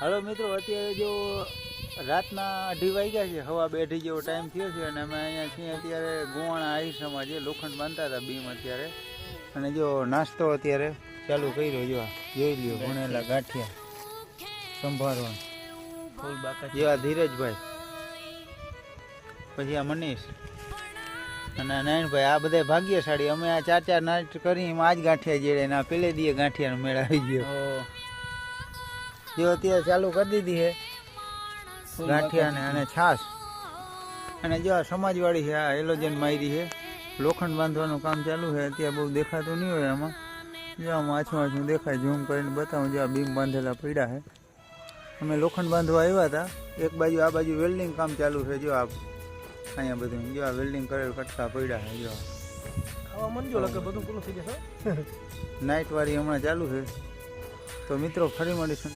હાલો મિત્રો, અત્યારે જો રાતના અઢી વાગ્યા છે, હવા બે અઢી જેવો ટાઈમ થયો છે અને અમે અહીંયા છીએ અત્યારે ગુવાણા આયુષમાં જે લોખંડ બાંધતા હતા બીમ અત્યારે. અને જો નાસ્તો અત્યારે ચાલુ કર્યો જો જોઈ લ્યો, ભણેલા ગાંઠિયા સંભાળવા ફૂલ બાકા જો આ ધીરજભાઈ, પછી આ મનીષ અને નયનભાઈ આ બધા ભાગ્યશાળી. અમે આ ચાર ચાર નાચ કરી આજ ગાંઠિયા જેડે ના પેલે દીએ ગાંઠિયાનો મેળ આવી ગયો. જો અત્યારે ચાલુ કરી દીધી છે ગાંઠિયા ને અને છાશ. અને જો આ સમાજવાળી છે આ એલોજન માયરી છે લોખંડ બાંધવાનું કામ ચાલુ છે અત્યારે બહુ દેખાતું નહીં હોય આમાં. જો આમાં આછું આછું દેખાય ઝૂમ કરીને બતાવું જો આ બીમ બાંધેલા પડ્યા છે. અમે લોખંડ બાંધવા આવ્યા હતા એક બાજુ આ બાજુ વેલ્ડિંગ કામ ચાલુ છે જો આ અહીંયા બધું. જો આ વેલ્ડિંગ કરેલ કટકા પડ્યા છે જો ખાવા મંજો લાગે બધું પૂરું થઈ જશે. નાઇટ વાળી હમણાં ચાલુ છે. તો મિત્રો ફરી મળીશું.